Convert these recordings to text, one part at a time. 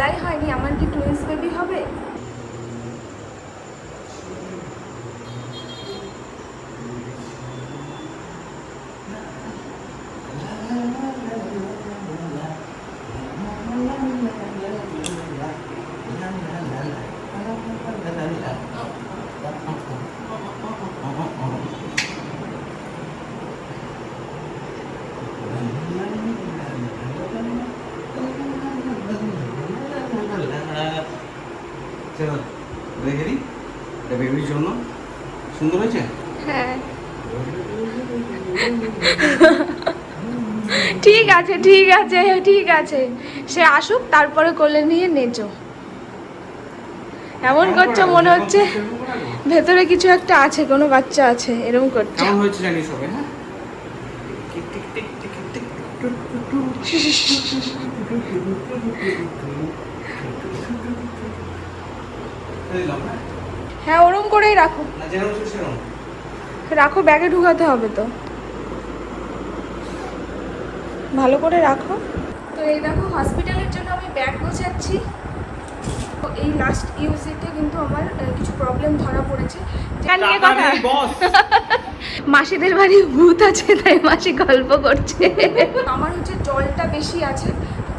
বলাই হয়নি আমার কি টুইন্স বেবি হবে চলো রেখে দিই এটা বেবির জন্য সুন্দর হয়েছে হ্যাঁ ঠিক আছে ঠিক আছে ঠিক আছে সে আসুক তারপরে কোলে নিয়ে নেচো এমন করছ মনে হচ্ছে ভেতরে কিছু একটা আছে কোনো বাচ্চা আছে এরকম করছে কেমন হয়েছে জানিস হবে হ্যাঁ টিক টিক টিক টিক টিক টুক টুক টুক। এই নাও, হ্যাঁ? ওরম করেই রাখো। রাখো ব্যাগে ঢুকাতে হবে তো। ভালো করে রাখো। তো এই দেখো হসপিটালের জন্য আমি ব্যাগ গোছাচ্ছি। তো এই লাস্ট ইউজিতে কিন্তু আমার কিছু প্রবলেম ধরা পড়েছে। মাসিদের বাড়ি ভূত আছে তাই মাসি গল্প করছে। আমার হচ্ছে জলটা বেশি আছে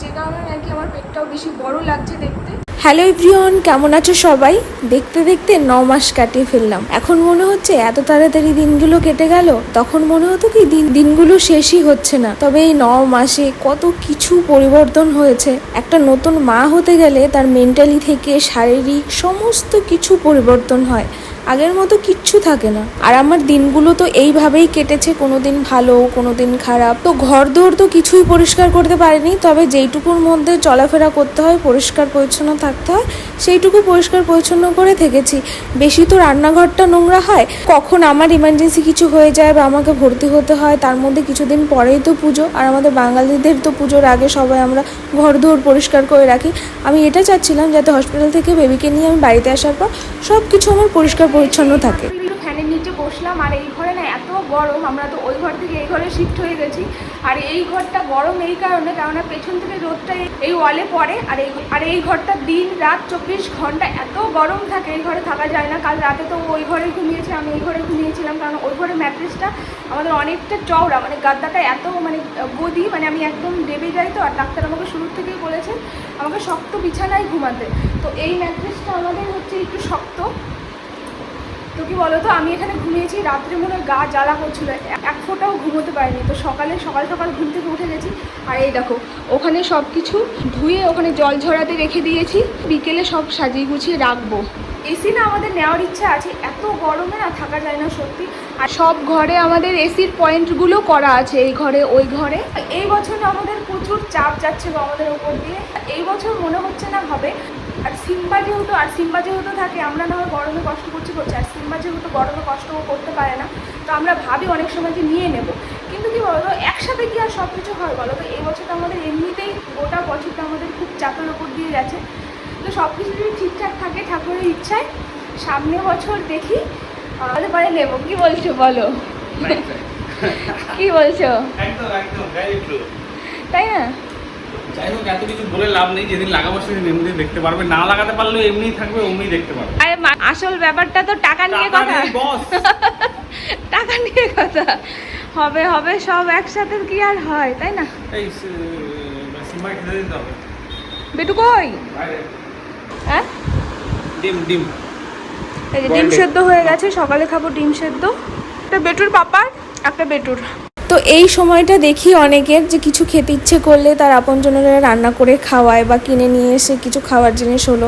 যে কারণে নাকি আমার পেটটাও বেশি বড় লাগছে দেখতে। হ্যালো ইভ্রিয়ন কেমন আছো সবাই? দেখতে দেখতে ন মাস কাটিয়ে ফেললাম। এখন মনে হচ্ছে এত তাড়াতাড়ি দিনগুলো কেটে গেল, তখন মনে হতো কি দিন, দিনগুলো শেষই হচ্ছে না। তবে এই ন মাসে কত কিছু পরিবর্তন হয়েছে। একটা নতুন মা হতে গেলে তার মেন্টালি থেকে শারীরিক সমস্ত কিছু পরিবর্তন হয়। আগের মতো কিচ্ছু থাকে না। আর আমার দিনগুলো তো এইভাবেই কেটেছে কোনো দিন ভালো কোনো দিন খারাপ। তো ঘর দৌড় তো কিছুই পরিষ্কার করতে পারিনি, তবে যেইটুকুর মধ্যে চলাফেরা করতে হয়, পরিষ্কার পরিচ্ছন্ন থাকতে হয়, সেইটুকু পরিষ্কার পরিচ্ছন্ন করে থেকেছি। বেশি তো রান্নাঘরটা নোংরা হয়, কখন আমার ইমার্জেন্সি কিছু হয়ে যায় বা আমাকে ভর্তি হতে হয়, তার মধ্যে কিছুদিন পরেই তো পুজো। আর আমাদের বাঙালিদের তো পুজোর আগে সবাই আমরা ঘর দৌড় পরিষ্কার করে রাখি। আমি এটা চাচ্ছিলাম যাতে হসপিটাল থেকে বেবিকে নিয়ে আমি বাড়িতে আসার পর সব কিছু আমার পরিষ্কার পরিচ্ছন্ন থাকে। ফ্যানের নিচে বসলাম আর এই ঘরে না এত গরম, আমরা তো ওই ঘর থেকে এই ঘরে শিফট হয়ে গেছি। আর এই ঘরটা গরম এই কারণে, কেননা পেছন থেকে রোদটা এই- ওয়ালে পড়ে আর এই আর এই ঘরটা দিন রাত চব্বিশ ঘণ্টা এত গরম থাকে, এই ঘরে থাকা যায় না। কাল রাতে তো ওই ঘরে ঘুমিয়েছে, আমি এই ঘরে ঘুমিয়েছিলাম, কারণ ওই ঘরের ম্যাট্রেসটা আমাদের অনেকটা চওড়া মানে গাদ্দাটা এত মানে গদি মানে আমি একদম দেবে যাই তো। আর ডাক্তার আমাকে শুরুর থেকেই বলেছে, আমাকে শক্ত বিছানায় ঘুমাতে। তো এই ম্যাট্রেসটা আমাদের হচ্ছে একটু শক্ত তো কি বলতো আমি এখানে ঘুমিয়েছি, রাত্রে মনে হয় গা জ্বালা করছিল এক ফোঁটাও ঘুমোতে পারিনি। তো সকালে, সকাল সকাল ঘুম থেকে উঠে গেছি। আর এই দেখো, ওখানে সব কিছু ধুয়ে ওখানে জল ঝরাতে রেখে দিয়েছি। বিকেলে সব সাজিয়ে গুছিয়ে রাখব। এসি না আমাদের নেওয়ার ইচ্ছা আছে। এত গরমে না থাকা যায় না সত্যি। আর সব ঘরে আমাদের এসির পয়েন্টগুলো করা আছে, এই ঘরে, ওই ঘরে। এই বছর আমাদের প্রচুর চাপ যাচ্ছে আমাদের উপর দিয়ে। এই বছর মনে হচ্ছে না হবে। আর সিম্বা যেহেতু আর সিম্বা যেহেতু থাকে আমরা না হয় গরমে কষ্ট করছি করছি। আর সিম্বা যেহেতু গরমে কষ্ট করতে পারে না তো আমরা ভাবি অনেক সময় যে নিয়ে নেব। কিন্তু কি বলতো একসাথে কি আর সব কিছু হয় বলো তো? এই বছরটা আমাদের এমনিতেই গোটা বছরটা আমাদের খুব চাপের ওপর দিয়ে গেছে। তো সব কিছু যদি ঠিকঠাক থাকে ঠাকুরের ইচ্ছায় সামনে বছর দেখি আমাদের পরে নেব। কি বলছো বলো? কি বলছো? একদম একদম তাই না? যাই হোক এত কিছু বলে লাভ নেই যেদিন লাগাবো সেদিন এমনি দেখতে পারবে। না লাগাতে এমনিই থাকবে অমনি দেখতে পারবে। আরে আসল ব্যাপারটা তো টাকা নিয়ে কথা। টাকা নিয়ে কথা। হবে হবে সব একসাথে কি আর হয় তাই না? এই সিম্বা খেতে দিতে হবে। বেটু কই? হ্যাঁ? ডিম ডিম। এই যে ডিম সেদ্ধ হয়ে গেছে সকালে খাব ডিম সেদ্ধ। একটা বেটুর পাপার একটা বেটুর। তো এই সময়টা দেখি অনেকের যে কিছু খেতে ইচ্ছে করলে তার আপনজনেরা রান্না করে খাওয়ায় বা কিনে নিয়ে এসে কিছু খাওয়ার জিনিস হলো,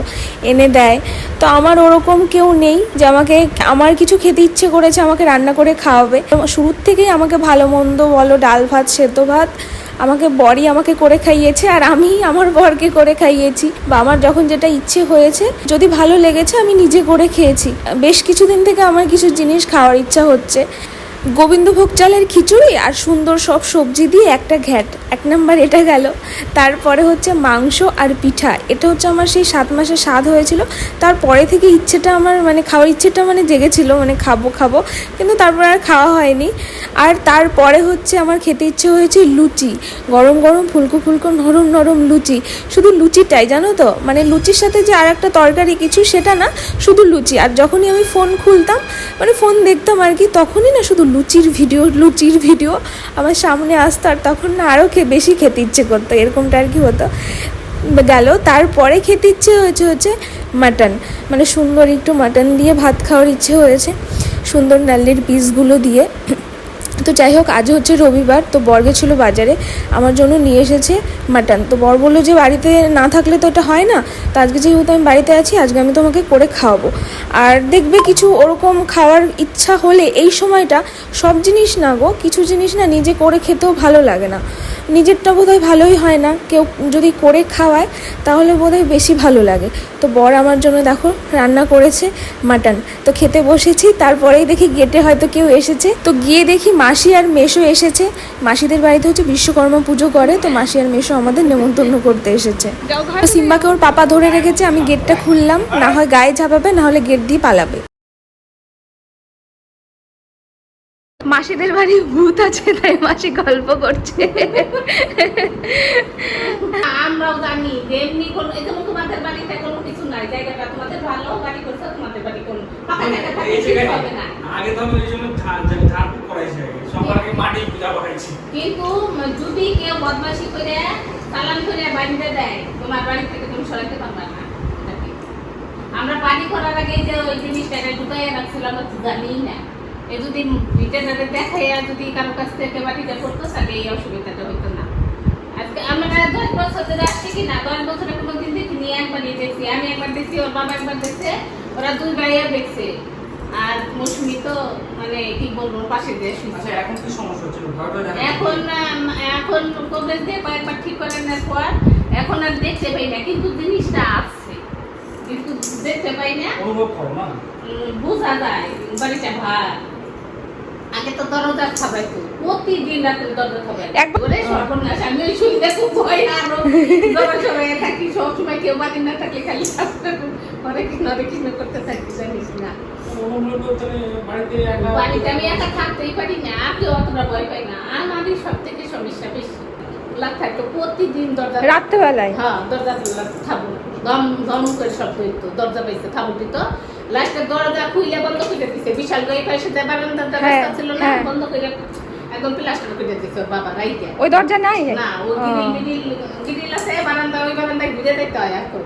এনে দেয়। তো আমার ওরকম কেউ নেই যে আমাকে, আমার কিছু খেতে ইচ্ছে করেছে আমাকে রান্না করে খাওয়াবে। শুরুর থেকেই আমাকে ভালো মন্দ বলো, ডাল ভাত, সেদ্ধ ভাত, আমাকে বরই আমাকে করে খাইয়েছে আর আমি আমার বরকে করে খাইয়েছি। বা আমার যখন যেটা ইচ্ছে হয়েছে, যদি ভালো লেগেছে আমি নিজে করে খেয়েছি। বেশ কিছুদিন থেকে আমার কিছু জিনিস খাওয়ার ইচ্ছা হচ্ছে। গোবিন্দভোগ চালের খিচুড়ি আর সুন্দর সব সবজি দিয়ে একটা ঘ্যাট। এক নাম্বার এটা গেল। তারপরে হচ্ছে মাংস আর পিঠা। এটা হচ্ছে আমার সেই সাত মাসে স্বাদ হয়েছিল। তারপরে থেকে ইচ্ছেটা আমার মানে খাওয়ার ইচ্ছেটা মানে জেগেছিল মানে খাব খাব। কিন্তু তারপরে আর খাওয়া হয়নি। আর তারপরে হচ্ছে আমার খেতে ইচ্ছে হয়েছে লুচি। গরম গরম ফুলকো ফুলকো, নরম নরম লুচি। শুধু লুচিটাই, জানো তো? মানে লুচির সাথে যে আর একটা তরকারি কিছু, সেটা না, শুধু লুচি। আর যখনই আমি ফোন খুলতাম মানে ফোন দেখতাম আর কি, তখনই না শুধু লুচির ভিডিও লুচির ভিডিও আমার সামনে আসতো আর তখন না আরও বেশি খেতে ইচ্ছে করতো, এরকমটা আর কি হতো। গেল, তারপরে খেতে ইচ্ছে হয়েছে হচ্ছে মাটন। মানে সুন্দর একটু মাটন দিয়ে ভাত খাওয়ার ইচ্ছে হয়েছে। সুন্দর নাল্লির পিসগুলো দিয়ে তো যাই হোক আজ হচ্ছে রবিবার, তো বর ছিল বাজারে, আমার জন্য নিয়ে এসেছে মাটন তো বর বলল যে বাড়িতে না থাকলে তো এটা হয় না, তো আজকে যেহেতু আমি বাড়িতে আছি, আজকে আমি তোমাকে করে খাওয়াবো। আর দেখবে কিছু ওরকম খাওয়ার ইচ্ছা হলে এই সময়টা সব জিনিস না গো, কিছু জিনিস না নিজে করে খেতেও ভালো লাগে না। নিজেরটা বোধহয় ভালোই হয় না। কেউ যদি করে খাওয়ায় তাহলে বোধহয় বেশি ভালো লাগে। তো বর আমার জন্য দেখো রান্না করেছে মাটন। তো খেতে বসেছি তারপরেই দেখি গেটে হয়তো কেউ এসেছে। তো গিয়ে দেখি মাসি আর মেশো এসেছে। মাসিদের বাড়িতে হচ্ছে বিশ্বকর্মা পুজো করে তো মাসি আর মেশো আমাদের নেমন্তন্ন করতে এসেছে। সিম্বাকে ওর পাপা ধরে রেখেছে আমি গেটটা খুললাম না হয় গায়ে ঝাপাবে না হলে গেট দিয়ে পালাবে। মাসিদের বাড়ি ভূত আছে তাই মাসি গল্প করছে। আমরাও জানি যে এমনি কোনো তোমাদের বাড়িতে কোনো কিছু নাই জায়গাটা তোমাদের ভালো বাড়ি করছে তোমাদের বাড়ি কোনো ফাঁকা জায়গা এই হবে না। আগে তো আমি জন্য ঝাড়ফুঁক করাইছি সবার আগে মাটি পূজা করাইছি। কিন্তু যদি কেউ বদমাশি করে চালান করে বাড়িতে দেয় তোমার বাড়ি থেকে তুমি সরাইতে পারবে না। আমরা বাড়ি করার আগে যে ওই জিনিসটা ঢুকাইয়া রাখছিলাম জানিই না। এ যদি রিটার্নারে দেখাইয়া যদি কারও কাছ থেকে বাড়িটা করতো তাহলে এই অসুবিধাটা হতো না। আজকে আমরা দশ বছর ধরে আসছি কি না? দশ বছরে কোনো দিন দেখিনি একবারই দেখছি আমি একবার দেখছি ওর বাবা একবার দেখছে ওরা দুই ভাইয়া দেখছে। আর মৌসুমি তো মানে কি বলব পাশে শুনছে আচ্ছা, এখন কি সমস্যা হচ্ছিল? এখন এখন কবে দিয়ে কয়েকবার ঠিক করে নেওয়ার পর এখন আর দেখতে পাই না কিন্তু জিনিসটা আছে। কিন্তু দেখতে পাই না। অনুভব করো না। বোঝা যায় বাড়িটা ভার। আগে তো দরজা খাবাইতো প্রতিদিন রাতে দরজা খাবাই একবার- সর্বনাশ আমি ওই শুনতে খুব ভয় আরও। দরজা সবাই থাকি সবসময় কেউ বাড়ি না থাকলে খালি পরে কি করতে থাকি জানিস না। বাড়িতে আমি একা থাকতেই পারি না কেউ অতটা ভয় পাই না। আমারই সব থেকে সমস্যা বেশি। লাগ থাকতো প্রতিদিন দরজা রাত্রেবেলায়? হ্যাঁ দরজা থাবো। দম দম করে শব্দ হইতো দরজা পাইছে থাবো দিত। লাস্টে দরজা খুইলে বন্ধ করে দিছে। বিশাল গাই পাশে হ্যাঁ, রাস্তা ছিল না হ্যাঁ। বন্ধ করে একদম প্লাস্টার করে দিছে বাবা রাইতে। ওই দরজা নাই? না ও গিরিল মিরিল গিরিল আছে বারান্দা ওই বারান্দায় ঘুরে দেখতে হয় এখন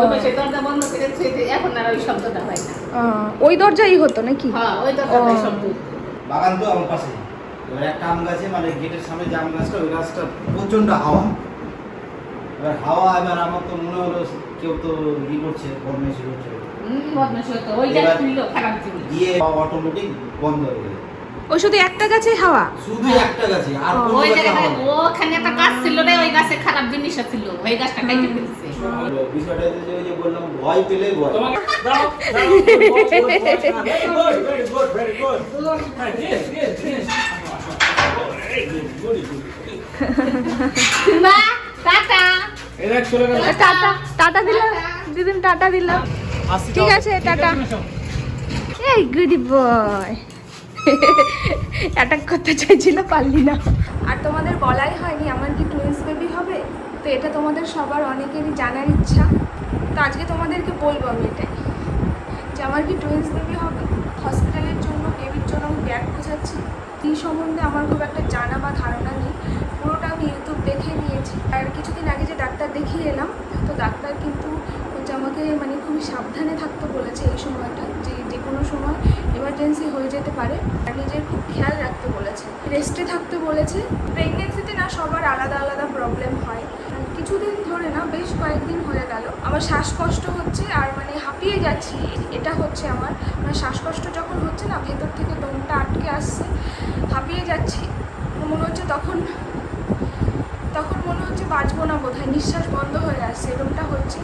ওই পাশে দরজা বন্ধ করে থুয়ে এখন আর ওই শব্দটা হয় না। ওই দরজাই হতো নাকি? হ্যাঁ ওই দরজাটাই শব্দ। বাগান তো আমার পাশে। এবার একটা আম গাছে মানে গেটের সামনে যে আম গাছটা ওই গাছটা প্রচণ্ড হাওয়া। এবার হাওয়া এবার আমার তো মনে হলো কেউ তো ই করছে বদমাইশি করছে অটোমেটিক বন্ধ হয়ে গেল ওই শুধু একটা গাছেই হাওয়া শুধু একটা গাছে আর কোনো ওই জায়গায় ওখানে একটা গাছ ছিল রে ওই গাছে খারাপ জিনিস ছিল ওই গাছটা ফেলছে বিষয়টা যে ওই যে বললাম ভয় পেলে ভয় টাটা টাটা দিলাম। দিদিন টাটা দিলাম। ঠিক আছে টাটা। এই গুড বয় অ্যাটাক করতে চাইছিল পারলি না। আর তোমাদের বলাই হয়নি আমার কি টুইন্স বেবি হবে? তো এটা তোমাদের সবার অনেকেরই জানার ইচ্ছা। তো আজকে তোমাদেরকে বলব আমি এটাই যে আমার কি টুইন্স বেবি হবে? হসপিটালের জন্য বেবির জন্য আমি ব্যাগ বোঝাচ্ছি এই সম্বন্ধে আমার খুব একটা জানা বা ধারণা নেই। পুরোটা আমি ইউটিউব দেখে নিয়েছি। আর কিছুদিন আগে ডাক্তার দেখিয়ে এলাম। তো ডাক্তার কিন্তু হচ্ছে আমাকে মানে খুবই সাবধানে থাকতে বলেছে এই সময়টা, যে যে কোনো সময় এমার্জেন্সি হয়ে যেতে পারে। আর নিজের খুব খেয়াল রাখতে বলেছে। রেস্টে থাকতে বলেছে। প্রেগনেন্সিতে না সবার আলাদা আলাদা প্রবলেম হয়। কিছুদিন ধরে না বেশ কয়েকদিন হয়ে গেল। আমার শ্বাসকষ্ট হচ্ছে আর মানে হাঁপিয়ে যাচ্ছি। এটা হচ্ছে আমার। মানে শ্বাসকষ্ট যখন হচ্ছে না, ভেতর থেকে দমটা আটকে আসছে। হাঁপিয়ে যাচ্ছি। মনে হচ্ছে তখন বাঁচবো না বোধহয়, নিঃশ্বাস বন্ধ হয়ে আসছে, এরকমটা হচ্ছে।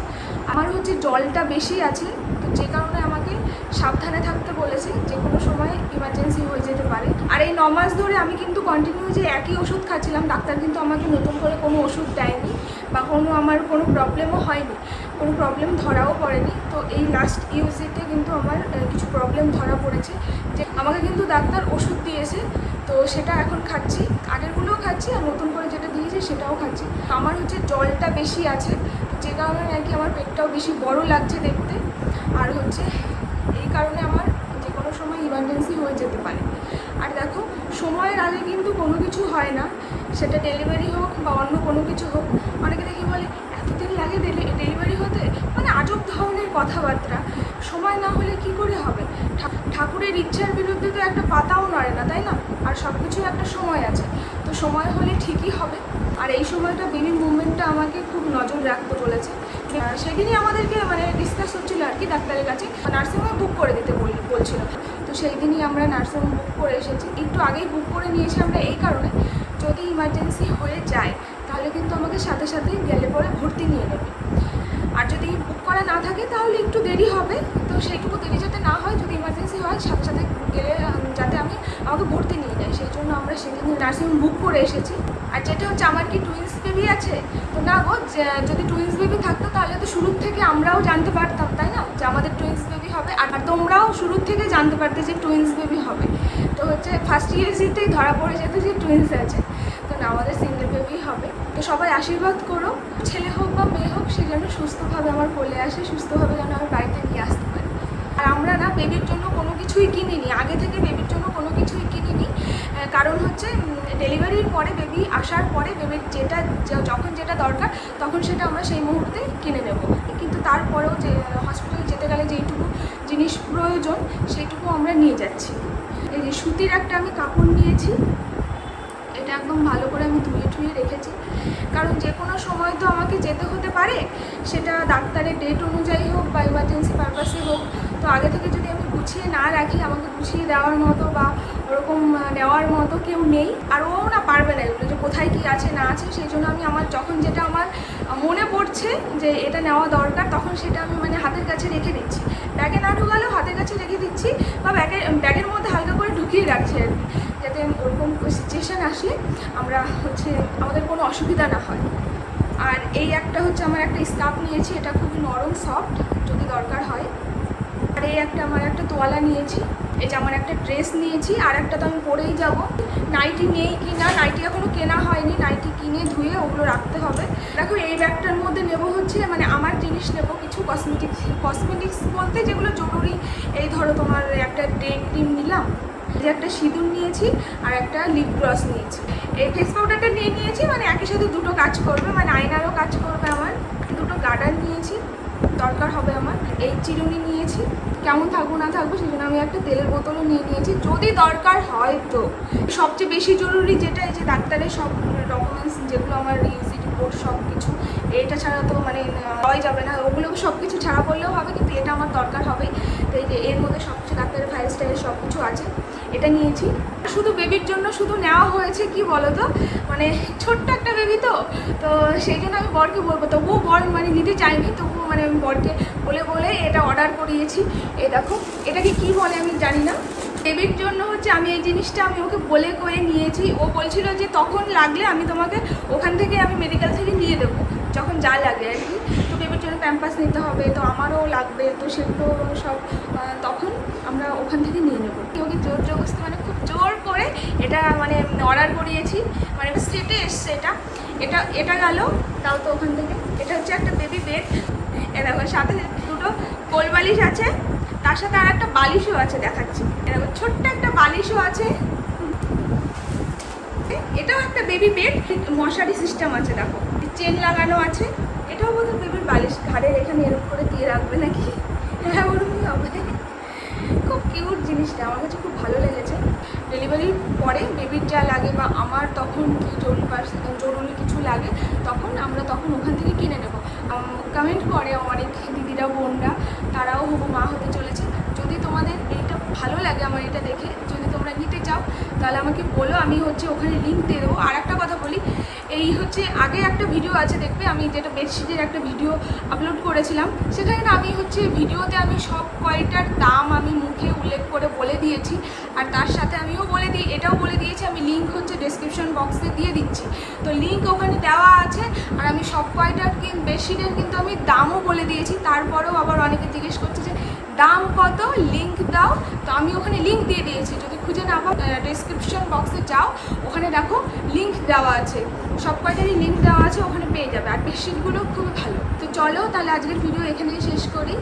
আমার হচ্ছে জলটা বেশি আছে, তো যে কারণে আমাকে সাবধানে থাকতে বলেছে, যে কোনো সময় ইমার্জেন্সি হয়ে যেতে পারে। আর এই ন মাস ধরে আমি কিন্তু কন্টিনিউ যে একই ওষুধ খাচ্ছিলাম, ডাক্তার কিন্তু আমাকে নতুন করে কোনো ওষুধ দেয়নি বা কোনো আমার কোনো প্রবলেমও হয়নি, কোনো প্রবলেম ধরাও পড়েনি। তো এই লাস্ট ইউজিতে কিন্তু আমার কিছু প্রবলেম ধরা পড়েছে। যে আমাকে কিন্তু ডাক্তার ওষুধ দিয়েছে, তো সেটা এখন খাচ্ছি। আগেরগুলোও খাচ্ছি আর নতুন করে যেটা দিয়েছে সেটাও খাচ্ছি। আমার হচ্ছে জলটা বেশি আছে, যে কারণে নাকি আমার পেটটাও বেশি বড় লাগছে দেখতে। আর হচ্ছে এই কারণে আমার যে কোনো সময় ইমার্জেন্সি হয়ে যেতে পারে। আর দেখো, সময়ের আগে কিন্তু কোনো কিছু হয় না। সেটা ডেলিভারি হোক বা অন্য কোনো কিছু হোক, অনেকে দেখি বলে, এতদিন লাগে ডেলিভারি হতে? মানে আজব ধরনের কথাবার্তা। সময় না হলে কি করে হবে? ঠাকুরের ইচ্ছার বিরুদ্ধে তো একটা পাতাও নড়ে না, তাই না? আর সব কিছু একটা সময় আছে। তো সময় হলে ঠিকই হবে। আর এই সময়টা বেবির মুভমেন্টটা আমাকে খুব নজর রাখতে আর সেদিনই আমাদেরকে মানে ডিসকাস হচ্ছিল আর কি ডাক্তারের কাছে। নার্সিংহোম বুক করে দিতে বল- বলছিল। তো সেই দিনই আমরা নার্সিংহোম বুক করে এসেছি। একটু আগেই বুক করে নিয়েছি আমরা এই কারণে। যদি ইমার্জেন্সি হয়ে যায়, তাহলে কিন্তু আমাকে সাথে সাথে গেলে পরে ভর্তি নিয়ে নেবে। আর যদি বুক করা না থাকে, তাহলে একটু দেরি হবে। তো সেইটুকু দেরি যাতে না হয় যদি ইমার্জেন্সি হয় সাথে সাথে গেলে উম, যাতে আমি আমাকে ভর্তি নিয়ে যায় সেদিন নার্সিং বুক করে এসেছি। আর যেটা হচ্ছে আমার কি টুইন্স বেবি আছে? তো না গো যদি টুইন্স বেবি থাকতো তাহলে তো শুরুর থেকে আমরাও জানতে পারতাম, তাই না? যে আমাদের টুইন্স বেবি হবে। আর তোমরাও শুরুর থেকে জানতে পারতে যে টুইন্স বেবি হবে। তো হচ্ছে ফার্স্ট ইয়ার্সিতেই ধরা পড়ে যেত যে টুইন্স আছে। তো না, আমাদের সিঙ্গেল বেবি হবে। তো সবাই আশীর্বাদ করো। ছেলে হোক বা মেয়ে হোক, সে যেন সুস্থভাবে আমার কোলে আসে, সুস্থভাবে যেন আমার বাড়িতে নিয়ে আসতে পারে। আর আমরা না বেবির জন্য কোনো কিছুই কিনিনি। আগে থেকে বেবির জন্য কোনো কিছুই কিনিনি আহ, কারণ হচ্ছে ডেলিভারির পরে বেবি আসার পরে বেবির যেটা যখন যেটা দরকার, তখন সেটা আমরা সেই মুহূর্তে কিনে নেব। কিন্তু তারপরেও যে হসপিটালে যেতে গেলে যেইটুকু জিনিস প্রয়োজন, সেইটুকু আমরা নিয়ে যাচ্ছি। এই যে সুতির একটা আমি কাপড় নিয়েছি, এটা একদম ভালো করে আমি ধুয়ে টুয়ে রেখেছি। কারণ যে কোনো সময় তো আমাকে যেতে হতে পারে, সেটা ডাক্তারের ডেট অনুযায়ী হোক বা ইমার্জেন্সি পারপাসে হোক, তো আগে থেকে যদি আমি গুছিয়ে না রাখি, আমাকে গুছিয়ে দেওয়ার মতো বা ওরকম নেওয়ার মতো কেউ নেই। আর ও না পারবে না এগুলো, যে কোথায় কী আছে, না আছে, সেই জন্য আমি আমার, যখন যেটা আমার মনে পড়ছে যে এটা নেওয়া দরকার, তখন সেটা আমি মানে হাতের কাছে রেখে দিচ্ছি। ব্যাগে না ঢুকালেও হাতের কাছে রেখে দিচ্ছি, বা ব্যাগে, ব্যাগের মধ্যে হালকা করে ঢুকিয়ে রাখছি আর কি, যাতে ওরকম সিচুয়েশান আসলে আমরা হচ্ছে, আমাদের কোনো অসুবিধা না হয়। আর এই একটা হচ্ছে আমার একটা স্কার্ফ নিয়েছি, এটা খুবই নরম, সফট, যদি দরকার হয়। আর এই একটা, আমার একটা তোয়ালা নিয়েছি। এই যে আমার একটা ড্রেস নিয়েছি, আর একটা তো আমি পরেই যাব। নাইটি নেই কি না, নাইটি এখনও কেনা হয়নি, নাইটি কিনে ধুয়ে ওগুলো রাখতে হবে। দেখো, এই ব্যাগটার মধ্যে নেব হচ্ছে মানে আমার জিনিস নেব কিছু কসমেটিক্স কসমেটিক্স বলতে যেগুলো জরুরি। এই ধরো তোমার একটা ডে ক্রিম নিলাম যে একটা সিঁদুর নিয়েছি, আর একটা লিপ গ্লস নিয়েছি। এই ফেস পাউডারটা নিয়ে নিয়েছি মানে একই সাথে দুটো কাজ করবে মানে আয়নারও কাজ করবে আমার। দুটো গার্ডার নিয়েছি। দরকার হবে আমার। এই চিরুনি নিয়েছি। কেমন থাকব, না থাকব সেই জন্য আমি একটা তেলের বোতলও নিয়ে নিয়েছি। যদি দরকার হয় তো। সবচেয়ে বেশি জরুরি যেটা, এই যে ডাক্তারের সব ডকুমেন্টস যেগুলো আমার ইউজি রিপোর্ট সব কিছু এটা ছাড়া তো মানে পাওয়াই যাবে না। ওগুলো সব কিছু ছাড়া পড়লেও হবে, কিন্তু এটা আমার দরকার হবে তো এই যে এর মধ্যে সব কিছু ডাক্তারের ফাইল স্টাইল সব কিছু আছে। এটা নিয়েছি। শুধু বেবির জন্য শুধু নেওয়া হয়েছে, কি বলো তো মানে ছোট্ট একটা বেবি তো তো সেই জন্য আমি বরকে বলব। তবুও বর মানে নিতে চাইনি, তবুও মানে আমি বরকে বলে বলে এটা অর্ডার করিয়েছি। এ দেখো, এটাকে কি বলে আমি জানি না। বেবির জন্য হচ্ছে আমি এই জিনিসটা আমি ওকে বলে করে নিয়েছি। ও বলছিল যে তখন লাগলে আমি তোমাকে ওখান থেকে আমি মেডিকেল থেকে নিয়ে দেবো, যখন যা লাগে আর কি। প্যাম্পাস নিতে হবে, তো আমারও লাগবে, তো সেগুলো সব তখন আমরা ওখান থেকে নিয়ে নেব। ওকে জোর জবস্তি মানে খুব জোর করে এটা মানে অর্ডার করিয়েছি মানে সেটে এসছে এটা। এটা এটা গেল, তাও তো ওখান থেকে। এটা হচ্ছে একটা বেবি বেড এ দেখো, সাথে দুটো কোল বালিশ আছে, তার সাথে আর একটা বালিশও আছে, দেখাচ্ছি। এ দেখো, ছোট্ট একটা বালিশও আছে। এটাও একটা বেবি বেড মশারি সিস্টেম আছে, দেখো। চেন লাগানো আছে। এটাও বোধহয় বেবির বালিশ ঘাড়ের এখানে এরকম করে দিয়ে রাখবে নাকি? হ্যাঁ ওরকমই হবে? খুব কিউট জিনিসটা, আমার কাছে খুব ভালো লেগেছে। ডেলিভারির পরে বেবির যা লাগে বা আমার তখন কি জরুরি জরুরি কিছু লাগে, তখন আমরা তখন ওখান থেকে কিনে নেব। কমেন্ট করে অনেক দিদিরা, বোনরা, তারাও হবু মা হতে চলেছে। যদি তোমাদের এইটা ভালো লাগে আমার এটা দেখে, যদি তোমরা নিতে চাও, তাহলে আমাকে বলো, আমি হচ্ছে ওখানে লিঙ্ক দিয়ে দেবো। আর একটা কথা বলি এই হচ্ছে আগে একটা ভিডিও আছে, দেখবে? আমি যেটা বেডশিটের একটা ভিডিও আপলোড করেছিলাম, সেখানে না আমি হচ্ছে ভিডিওতে আমি সব কয়টার দাম আমি মুখে উল্লেখ করে বলে দিয়েছি, আর তার সাথে আমিও বলে দিই, এটাও বলে দিয়েছি, আমি লিঙ্ক হচ্ছে ডেসক্রিপশন বক্সে দিয়ে দিচ্ছি। তো লিঙ্ক ওখানে দেওয়া আছে, আর আমি সব কয়টার বেডশিটের কিন্তু আমি দামও বলে দিয়েছি, তারপরেও আবার অনেকে জিজ্ঞেস করছে যে দাম কত? লিঙ্ক দাও। তো আমি ওখানে লিঙ্ক দিয়ে দিয়েছি। যদি খুঁজে না পাও ডেসক্রিপশন বক্সে যাও। ওখানে দেখো লিঙ্ক দেওয়া আছে। সব কয়টারই লিঙ্ক দেওয়া আছে, ওখানে পেয়ে যাবে। আর বেডশিটগুলো খুবই ভালো। তো চলো তাহলে আজকের ভিডিও এখানেই শেষ করি।